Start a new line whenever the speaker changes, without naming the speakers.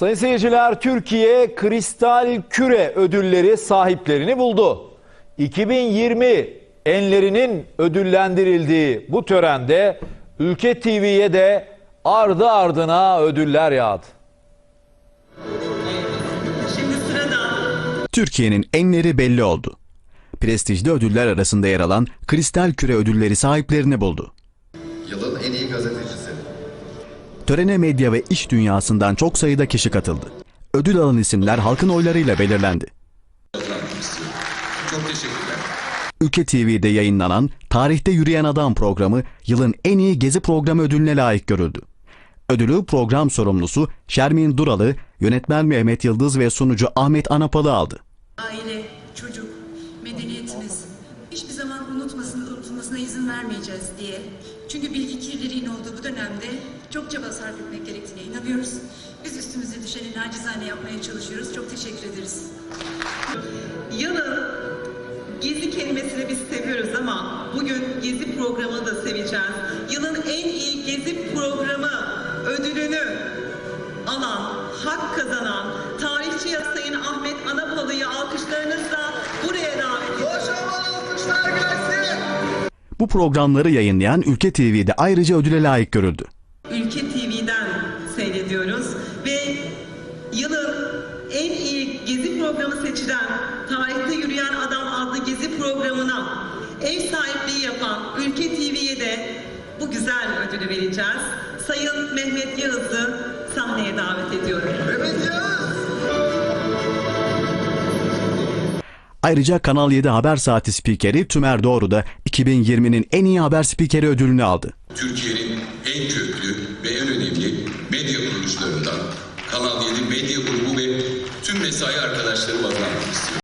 Sayın seyirciler Türkiye Kristal Küre ödülleri sahiplerini buldu. 2020 enlerinin ödüllendirildiği bu törende Ülke TV'ye de ardı ardına ödüller yağdı.
Şimdi sırada
Türkiye'nin enleri belli oldu. Prestijli ödüller arasında yer alan Kristal Küre ödülleri sahiplerini buldu. Törene medya ve iş dünyasından çok sayıda kişi katıldı. Ödül alan isimler halkın oylarıyla belirlendi.
Çok teşekkürler.
Ülke TV'de yayınlanan Tarihte Yürüyen Adam programı yılın en iyi gezi programı ödülüne layık görüldü. Ödülü program sorumlusu Şermin Duralı, yönetmen Mehmet Yıldız ve sunucu Ahmet Anapalı aldı.
aile, unutmasın, unutulmasına izin vermeyeceğiz diye. Çünkü bilgi kirliliğinin olduğu bu dönemde çok çaba sarf etmek gerektiğine inanıyoruz. Biz üstümüze düşeni nacizane yapmaya çalışıyoruz. Çok teşekkür ederiz.
yılın gezi kelimesini biz seviyoruz ama bugün gezi programını da seveceğiz. Yılın en iyi gezi programı ödülünü alan, hak kazanan tarihçi Sayın Ahmet Anapalı'yı alkışlarınızla
Bu programları yayınlayan Ülke TV'de ayrıca ödüle layık görüldü.
Ülke TV'den seyrediyoruz ve yılın en iyi gezi programı seçilen Tarihte Yürüyen Adam adlı gezi programına ev sahipliği yapan Ülke TV'ye de bu güzel ödülü vereceğiz. Sayın Mehmet Yağız'ı sahneye davet ediyorum.
Ayrıca Kanal 7 Haber Saati spikeri Tümer Doğru da 2020'nin en iyi haber spikeri ödülünü aldı.
Türkiye'nin en köklü ve en önemli medya kuruluşlarından Kanal 7 Medya Grubu ve tüm mesai arkadaşları adına istiyorum.